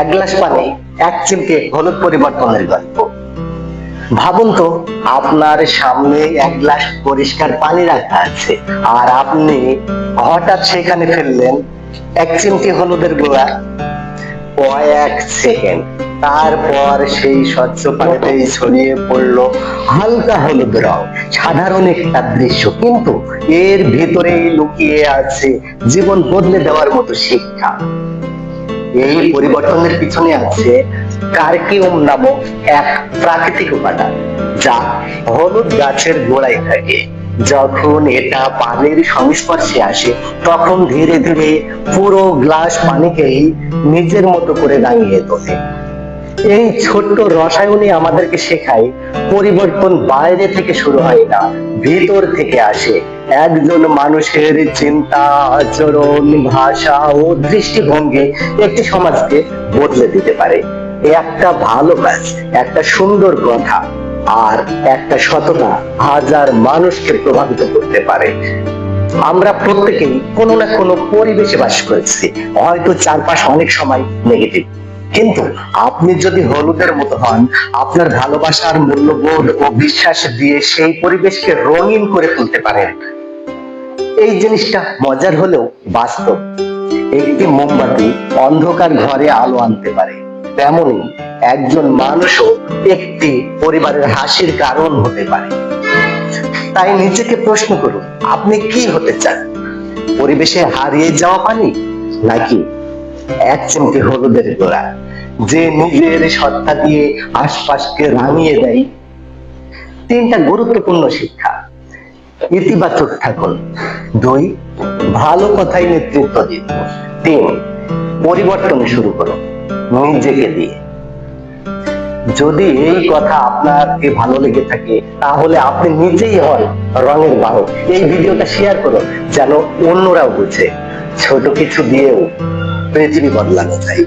এক গ্লাস পানি, এক চিমটে হলুদ পরিবর্তনের গল্প। ভাবুন তো, আপনার সামনে এক গ্লাস পরিষ্কার পানি রাখা আছে, আর আপনি হঠাৎ সেখানে ফেললেন এক চিমটি হলুদের গুঁড়া। কয়েক সেকেন্ড, তারপর সেই স্বচ্ছ পানিতেই ছড়িয়ে পড়ল হালকা হলুদ রং, সাধারণ একটা দৃশ্য। কিন্তু এর ভেতরেই লুকিয়ে আছে জীবন বদলে দেওয়ার মতো শিক্ষা। এই পরিবর্তনের পিছনে আছে কার্কিউম নামক এক প্রাকৃতিক উপাদান, যা হলুদ গাছের গোড়ায় থাকে। যখন এটা পানির সংস্পর্শে আসে, তখন ধীরে ধীরে পুরো গ্লাস পানিকেই নিজের মতো করে রাঙিয়ে তোলে। এই ছোট্ট রসায়নই আমাদেরকে শেখায় পরিবর্তন বাইরে থেকে শুরু হয় না, ভেতর থেকে আসে। একজন মানুষের চিন্তা, আচরণ, ভাষা ও দৃষ্টিভঙ্গি একটি সমাজকে বদলে দিতে পারে। একটা ভালো কাজ, একটা সুন্দর কথা, আর একটা সততা হাজার মানুষকে প্রভাবিত করতে পারে। আমরা প্রত্যেকেই কোনো না কোনো পরিবেশে বাস করেছি, হয়তো চারপাশ অনেক সময় নেগেটিভ কিন্তু আপনি যদি হলুদের মতো হন, আপনার ভালোবাসার মূল্যবোধ ও বিশ্বাস দিয়ে সেই পরিবেশকে রঙিন করে তুলতে পারেন। এই জিনিসটা মজার হলেও বাস্তব। একটি মোমবাতি অন্ধকার ঘরে আলো আনতে পারে। তেমনি একজন মানুষও একটি পরিবারের হাসির কারণ হতে পারে। তাই নিজেকে প্রশ্ন করুন, আপনি কি হতে চান? পরিবেশে হারিয়ে যাওয়া পানি নাকি এক চিমটি হলুদের গোড়া, যে নিজের সত্তা দিয়ে আশপাশকে রাঙিয়ে দেয়? তিনটা গুরুত্বপূর্ণ শিক্ষা। ইতিবাচক থাকুন। দুই, ভালো কথাই নেতৃত্ব দিন। তিন, পরিবর্তন শুরু করুন নিজেকে দিয়ে। যদি এই কথা আপনাকে ভালো লেগে থাকে, তাহলে আপনি নিজেই হন রঙের বাহক। এই ভিডিওটা শেয়ার করুন, যেন অন্যরাও বুঝে। ছোট কিছু দিয়েও পৃথিবী বদলানো যায়।